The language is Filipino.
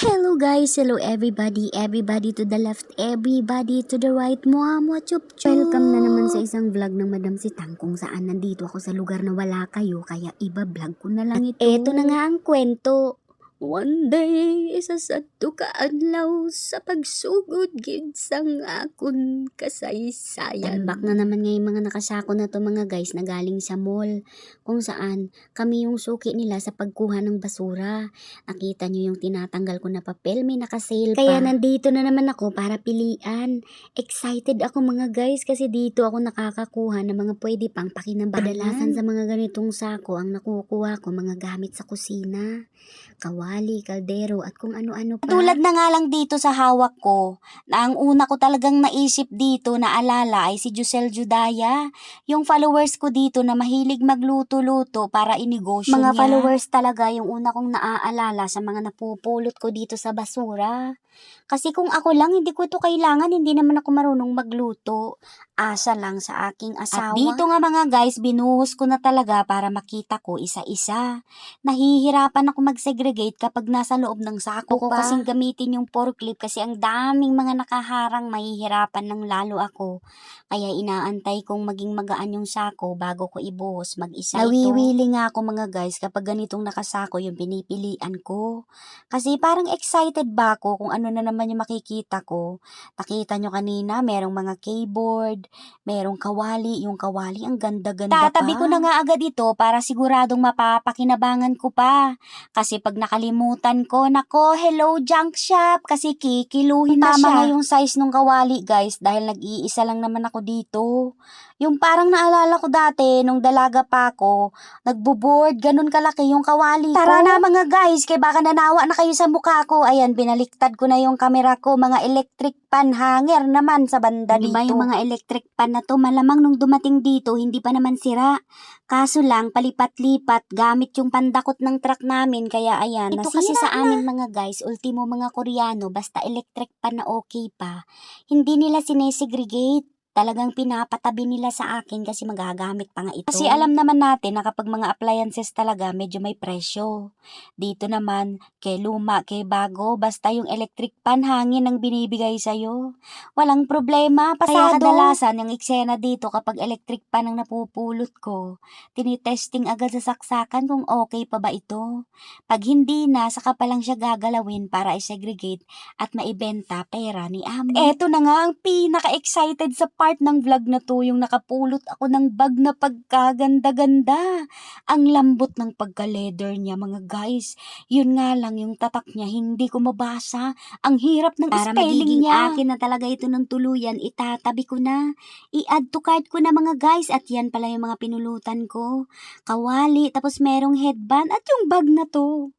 Hello guys, hello everybody, everybody to the left, everybody to the right, mua chup chup. Welcome na naman sa isang vlog ng Madam Sitang kung saan nandito ako sa lugar na wala kayo, kaya iba vlog ko na lang ito. Eto na nga ang kwento. One day, isa sa tukaadlaw sa pagsugod gid sang akon kasaysayan. Tambak na naman ngayon mga nakasako na to mga guys na galing sa mall kung saan kami yung suki nila sa pagkuha ng basura. Nakita nyo yung tinatanggal ko na papel, may nakasale pa. Kaya nandito na naman ako para pilian. Excited ako mga guys kasi dito ako nakakakuha ng mga pwede pang pakinabangan. Kadalasan sa mga ganitong sako ang nakukuha ko mga gamit sa kusina. Kawali, kaldero at kung ano-ano pa. Tulad na nga lang dito sa hawak ko, na ang una ko talagang naisip dito na alala ay si Jusel Judaya. Yung followers ko dito na mahilig magluto-luto para inegosyo Mga niya. followers talaga yung una kong naaalala sa mga napupulot ko dito sa basura. Kasi kung ako lang, hindi ko ito kailangan, hindi naman ako marunong magluto. Asa lang sa aking asawa. At dito nga mga guys, binuhos ko na talaga para makita ko isa-isa. Nahihirapan ako mag-segregate kapag nasa loob ng sako Ako ko pa. kasing gamitin yung forklift kasi ang daming mga nakaharang mahihirapan ng lalo ako. Kaya inaantay kong maging magaan yung sako bago ko ibuhos mag-isa ito. Nawiwili nga ako mga guys kapag ganitong nakasako yung pinipilian ko. Kasi parang excited ba ako kung ano na naman yung makikita ko. Nakita nyo kanina, merong mga keyboard, merong kawali. Yung kawali, ang ganda-ganda Tatabi ko na nga agad ito para siguradong mapapakinabangan ko pa. Kasi pag nakalimutan ko, nako, hello junk shop, kasi kikiluhin na Tama siya. nga yung size nung kawali guys, dahil nag-iisa lang naman ako dito. Yung parang naalala ko dati, nung dalaga pa ako, nagbo-board, ganun kalaki yung kawali Tara ko. na, mga guys, kay baka nanawa na kayo sa mukha ko. Ayan, binaliktad ko na yung camera ko, mga electric pan hanger naman sa banda Di dito. ba yung mga electric pan na to, malamang nung dumating dito, hindi pa naman sira. Kaso lang, palipat-lipat, gamit yung pandakot ng truck namin, kaya ayan, Ito kasi sa na. amin mga guys, ultimo mga Koreano, basta electric pan na okay pa, hindi nila sinesegregate. Talagang pinapatabi nila sa akin kasi magagamit pa nga ito. Kasi alam naman natin na kapag mga appliances talaga medyo may presyo. Dito naman, kay luma, kay bago, basta yung electric pan hangin ang binibigay sa'yo. Walang problema, Kaya pasado. kadalasan, yung eksena dito kapag electric pan ang napupulot ko, tinitesting agad sa saksakan kung okay pa ba ito. Pag hindi na, saka pa lang siya gagalawin para i-segregate at maibenta pera ni Amo. Eto na nga ang pinaka-excited sa part ng vlog na to, yung nakapulot ako ng bag na pagkaganda-ganda. Ang lambot ng pagka-leather niya mga guys. Yun nga lang yung tatak niya, hindi ko mabasa. Ang hirap ng Para spelling niya. akin na talaga ito ng tuluyan, itatabi ko na. I-add to cart ko na mga guys at yan pala yung mga pinulutan ko. Kawali, tapos merong headband at yung bag na to.